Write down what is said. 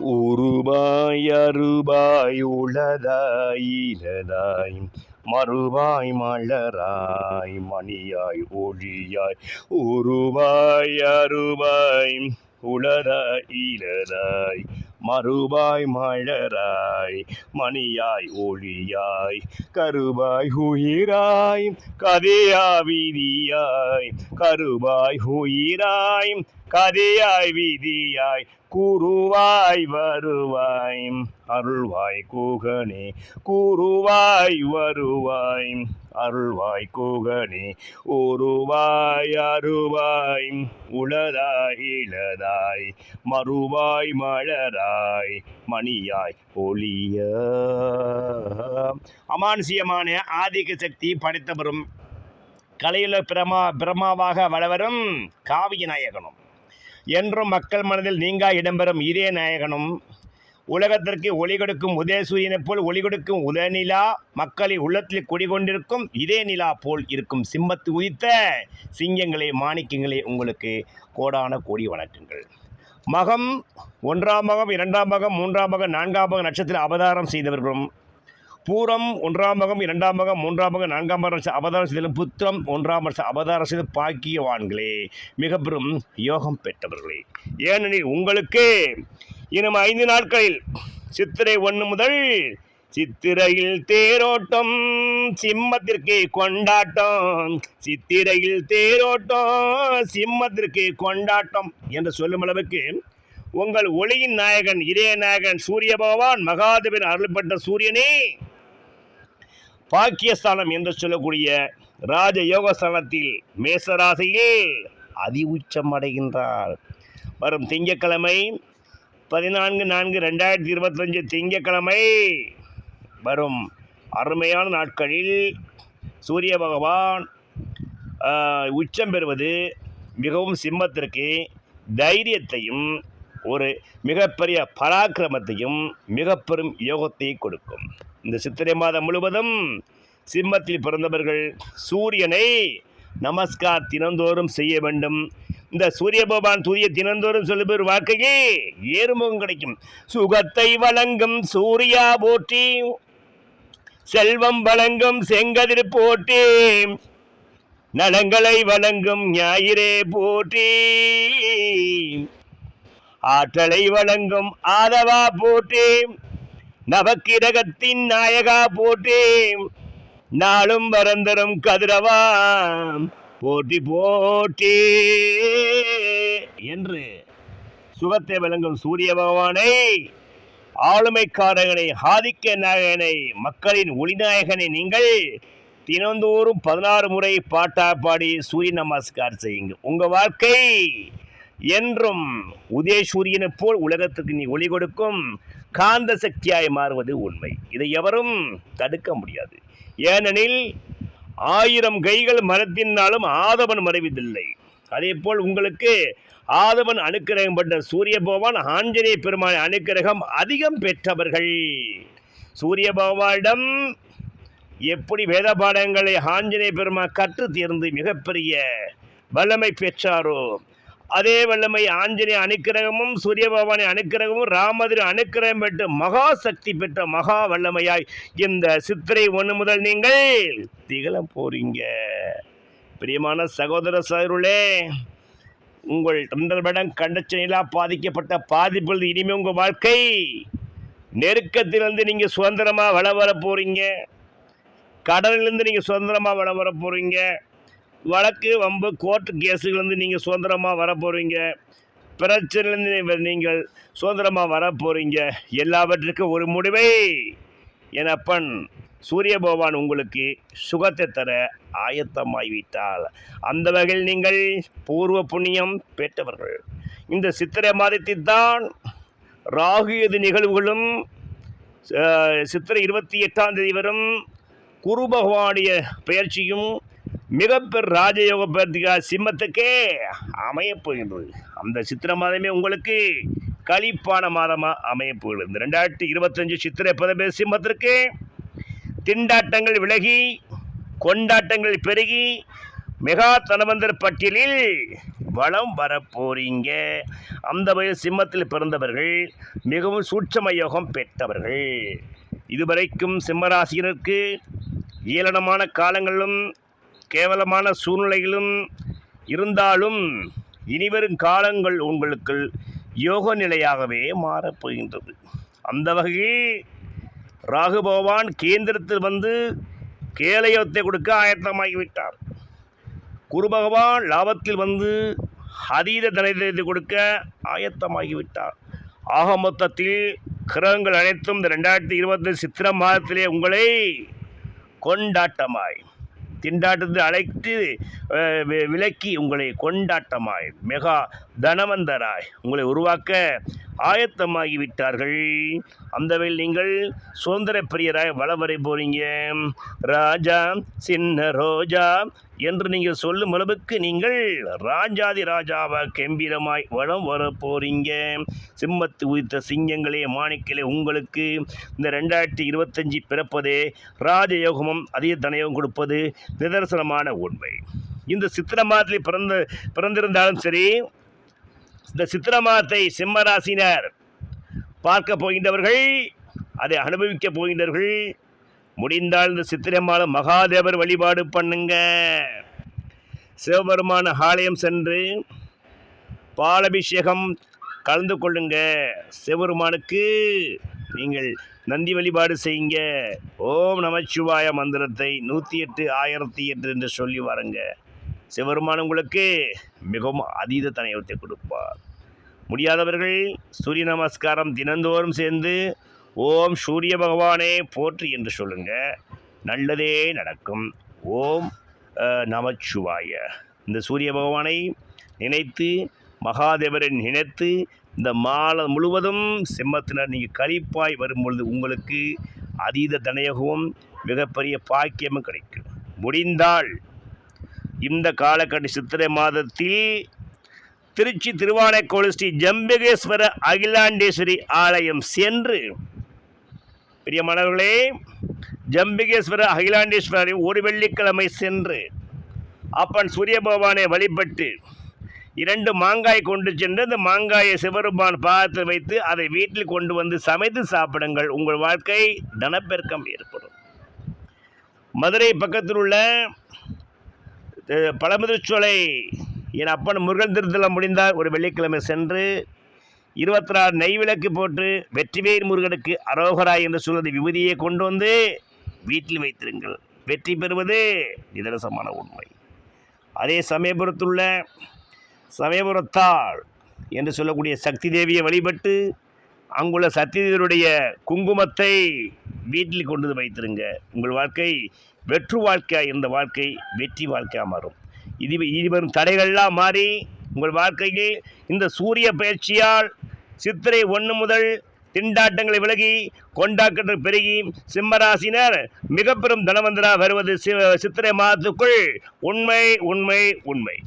உருபாய் அருபாய் உளதாய் இலதாய் மறுவாய் மலராய் மணியாய் ஒளியாய். உருவாய் அருவாய் உளதாய் இலதாய் மறுபாய் மலராய் மணியாய் ஒளியாய். கருபாய் உயிராய் கதையா விதியாய் கருவாய் உயிராய் கதையாய் வீதியாய் கூறுவாய் வருவாய் அருள்வாய் கூகனே கூறுவாய் வருவாய் அருள்வாய் கூகனே ஒருவாய் அருவாய் உளதாய் இளதாய் மறுவாய் மலராய் மணியாய் ஒளிய அமானுசியமான ஆதிக்க சக்தி படைத்தவரும் கலையுல பிரமா பிரமாவாக வளவரும் காவிய நாயகனும். என்றும் மக்கள் மனதில் நீங்கா இடம்பெறும் இதே நாயகனும் உலகத்திற்கு ஒளி கொடுக்கும் உதயசூரியனைப் போல் ஒளி கொடுக்கும் உதயநிலா மக்களை உள்ளத்தில் குடிகொண்டிருக்கும் இதே நிலா போல் இருக்கும் சிம்மத்து உதித்த சிங்கங்களே மாணிக்கங்களே உங்களுக்கு கோடான கோடி வணக்கங்கள். மகம் ஒன்றாம் மகம் இரண்டாம் மகம் மூன்றாம் மகம் நான்காம் மகம் நட்சத்திர அவதாரம் செய்தவர்களும் பூரம் ஒன்றாம் மகம் இரண்டாம் மகம் மூன்றாம் மகம் நான்காம் வருஷ அவதாரம் செய்தலும் புத்திரம் ஒன்றாம் வருஷ அவதாரம் செய்த பாக்கியவான்களே மிக பெரும் யோகம் பெற்றவர்களே. ஏனெனில் உங்களுக்கு இன்னும் ஐந்து நாட்களில் சித்திரை ஒன்று முதல் சித்திரையில் தேரோட்டம் சிம்மத்திற்கு கொண்டாட்டம் சித்திரையில் தேரோட்டம் சிம்மத்திற்கு கொண்டாட்டம் என்று சொல்லும் அளவுக்கு உங்கள் ஒளியின் நாயகன் இதய நாயகன் சூரிய பகவான் மகாதேவன் அருள்பட்ட சூரியனே பாக்கியஸ்தானம் என்று சொல்லக்கூடிய ராஜ யோகஸ்தானத்தில் மேசராசியில் அதி உச்சம் அடைகின்றார். வரும் திங்கட்கிழமை பதினான்கு நான்கு ரெண்டாயிரத்தி இருபத்தஞ்சு திங்கட்கிழமை வரும் அருமையான நாட்களில் சூரிய பகவான் உச்சம் பெறுவது மிகவும் சிம்மத்திற்கு தைரியத்தையும் ஒரு மிகப்பெரிய பராக்கிரமத்தையும் மிக பெரும் யோகத்தை கொடுக்கும். இந்த சித்திரை மாதம் முழுவதும் சிம்மத்தில் பிறந்தவர்கள் சூரியனை நமஸ்கார் தினந்தோறும் செய்ய வேண்டும். இந்த சூரிய பகவான் தூய தினந்தோறும் சொல்லுபவர் வாக்கையே ஏறுமுகம் கிடைக்கும். சுகத்தை வழங்கும் சூர்யா போற்றி செல்வம் வழங்கும் செங்கதிர் போட்டி நலங்களை வழங்கும் ஞாயிறே போட்டி ஆற்றலை வழங்கும் ஆதவா போட்டி நவக்கிரகத்தின் நாயகா போட்டி நாளும் வரந்தரும் கதிரவா போட்டி போட்டி என்று சுகத்தை விளங்கும் சூரிய பகவானை ஆளுமைக்காரகனை ஆதிக்க நாயகனை மக்களின் ஒளிநாயகனை நீங்கள் தினந்தோறும் பதினாறு முறை பாட்டா பாடி சூரிய நமஸ்கார் செய்யுங்க உங்கள் வாழ்க்கை என்றும் உதய சூரியனைப் போல் உலகத்துக்கு நீ ஒளி கொடுக்கும் காந்த சக்தியாய் மாறுவது உண்மை. இதை எவரும் தடுக்க முடியாது. ஏனெனில் ஆயிரம் கைகள் மரத்தினாலும் ஆதவன் மறைவதில்லை. அதே போல் உங்களுக்கு ஆதவன் அனுக்கிரகம் பெற்ற சூரிய பகவான் ஆஞ்சநேய பெருமான் அனுக்கிரகம் அதிகம் பெற்றவர்கள். சூரிய பகவானிடம் எப்படி வேத பாடங்களை ஆஞ்சநேய பெருமா கற்று தேர்ந்து மிகப்பெரிய வல்லமை பெற்றாரோ அதே வல்லமை ஆஞ்சநேய அனுக்கிரகமும் சூரிய பகவானை அனுக்கிரகமும் ராமதிரி அனுக்கிரகம் பெற்று மகா சக்தி பெற்ற மகா வல்லமையாய் இந்த சித்திரை ஒன்று முதல் நீங்கள் திகழ போறீங்க. பிரியமான சகோதர சகருளே உங்கள் தொண்டர்படம் கண்டச்சனிலாக பாதிக்கப்பட்ட பாதிப்பில் இனிமே உங்கள் வாழ்க்கை நெருக்கத்திலிருந்து நீங்கள் சுதந்திரமாக வள வர போகிறீங்க கடலிலிருந்து நீங்கள் சுதந்திரமாக வள வர போகிறீங்க வழக்கு வம்பு கோர்ட் கேஸுலேருந்து நீங்கள் சுதந்திரமாக வர போகிறீங்க பிரச்சனையிலேருந்து நீங்கள் சுதந்திரமாக வர போகிறீங்க எல்லாவற்றுக்கும் ஒரு முடிவை எனப்பன் சூரிய பகவான் உங்களுக்கு சுகத்தை தர ஆயத்தமாகிவிட்டால் அந்த வகையில் நீங்கள் பூர்வ புண்ணியம் பெற்றவர்கள். இந்த சித்திரை மாதத்தில் தான் ராகு எது நிகழ்வுகளும் சித்திரை இருபத்தி எட்டாம் தேதி வரும் குரு பகவானுடைய பெயர்ச்சியும் மிகப்பெரு ராஜயோக பத்திரிகா சிம்மத்துக்கே அமையப்போகின்றது அந்த சித்திரை மாதமே உங்களுக்கு களிப்பான மாதமாக அமையப்போகிறது இந்த ரெண்டாயிரத்தி இருபத்தஞ்சு சித்திரை பதவி சிம்மத்திற்கு திண்டாட்டங்கள் விலகி கொண்டாட்டங்கள் பெருகி மெகா தனவந்தர் பட்டியலில் வளம் வரப்போறீங்க அந்த வயது சிம்மத்தில் பிறந்தவர்கள் மிகவும் சூட்சம யோகம் பெற்றவர்கள். இதுவரைக்கும் சிம்மராசியினருக்கு ஏளனமான காலங்களிலும் கேவலமான சூழ்நிலைகளும் இருந்தாலும் இனிவரும் காலங்கள் உங்களுக்கு யோக நிலையாகவே மாறப்போகின்றது அந்த வகையில் ராகு பகவான் கேந்திரத்தில் வந்து கேலயோத்தை கொடுக்க ஆயத்தமாகிவிட்டார் குரு பகவான் லாபத்தில் வந்து அதீத தனத்தை கொடுக்க ஆயத்தமாகிவிட்டார் ஆக மொத்தத்தில் கிரகங்கள் அனைத்தும் இந்த ரெண்டாயிரத்தி இருபத்தி சித்திர மாதத்திலே உங்களை கொண்டாட்டமாய். திண்டாட்டத்தை அழைத்து விலக்கி உங்களை கொண்டாட்டமாய் மெகா தனவந்தராய் உங்களை உருவாக்க ஆயத்தமாகி விட்டார்கள் அந்த வேல் நீங்கள் சுதந்திர பிரியராய் வரை போறீங்க. ராஜா சின்ன ரோஜா என்று நீங்கள் சொல்லும் அளவுக்கு நீங்கள் ராஜாதி ராஜாவா கம்பீரமாய் வளம் வர போறீங்க. சிம்மத்து உயிர்த்த சிங்கங்களே மாணிக்கலே உங்களுக்கு இந்த ரெண்டாயிரத்தி இருபத்தஞ்சி பிறப்பதே ராஜயோகமும் அதிக தனயோகம் கொடுப்பது நிதர்சனமான உண்மை. இந்த சித்திர மாதத்தில் பிறந்த பிறந்திருந்தாலும் சரி இந்த சித்திர மாதத்தை சிம்மராசினர் பார்க்க போகின்றவர்கள் அதை அனுபவிக்க போகின்றவர்கள் முடிந்தால் இந்த சித்திரை மாதம் மகாதேவர் வழிபாடு பண்ணுங்க. சிவபெருமான ஆலயம் சென்று பாலபிஷேகம் கலந்து கொள்ளுங்க. சிவபெருமானுக்கு நீங்கள் நந்தி வழிபாடு செய்யுங்க. ஓம் நமச்சிவாய மந்திரத்தை நூற்றி எட்டு ஆயிரத்தி எட்டு என்று சொல்லி வாருங்க. சிவபெருமான் உங்களுக்கு மிகவும் அதீத தனயத்தை கொடுப்பார். முடியாதவர்கள் சூரிய நமஸ்காரம் தினந்தோறும் சேர்ந்து ஓம் சூரிய பகவானே போற்றி என்று சொல்லுங்க. நல்லதே நடக்கும். ஓம் நமச்சிவாய. இந்த சூரிய பகவானை நினைத்து மகாதேவரை நினைத்து இந்த மாலை முழுவதும் சிம்மத்தினர் நீங்கள் கழிப்பாய் வரும்பொழுது உங்களுக்கு அதீத தனயகமும் மிகப்பெரிய பாக்கியமும் கிடைக்கும். முடிந்தால் இந்த காலகட்ட சித்திரை மாதத்தில் திருச்சி திருவானைக்கோள் ஸ்ரீ ஜம்பிகேஸ்வர அகிலாண்டேஸ்வரி ஆலயம் சென்று பிரியமானவர்களே ஜம்பிகேஸ்வர அகிலாண்டேஸ்வரி ஒரு வெள்ளிக்கிழமை சென்று அப்பன் சூரிய பகவானை வழிபட்டு இரண்டு மாங்காய் கொண்டு சென்று அந்த மாங்காயை சிவருமான் பாதத்தில் வைத்து அதை வீட்டில் கொண்டு வந்து சமைத்து சாப்பிடுங்கள். உங்கள் வாழ்க்கை தனப்பெருக்கம் ஏற்படும். மதுரை பக்கத்தில் உள்ள பழமுதிர்ச்சோலை. என் அப்பன் முருகன் திருத்தலம் முடிந்தால் ஒரு வெள்ளிக்கிழமை சென்று இருபத்தி நாலு நெய் விளக்கு போட்டு வெற்றிவேர் முருகனுக்கு அரோகராய் என்று சொல்வது விபூதியை கொண்டு வந்து வீட்டில் வைத்திருங்கள். வெற்றி பெறுவது நிதரசமான உண்மை. அதே சமயபுரத்துள்ள சமயபுரத்தாள் என்று சொல்லக்கூடிய சக்தி தேவியை வழிபட்டு அங்குள்ள சக்திதேவருடைய குங்குமத்தை வீட்டில் கொண்டு வந்து வைத்திருங்க. உங்கள் வாழ்க்கை வெற்று வாழ்க்கையாக இருந்த வாழ்க்கை வெற்றி வாழ்க்கையாக மாறும். இது இனி வரும் தடைகள்லாம் மாறி உங்கள் வாழ்க்கையில் இந்த சூரிய பயிற்சியால் சித்திரை ஒன்று முதல் திண்டாட்டங்களை விலகி கொண்டாட்டங்கள் பெருகி சிம்மராசினர் மிக பெரும் தனவந்தராக வருவது சி- சித்திரை மாதத்துக்குள் உண்மை உண்மை உண்மை.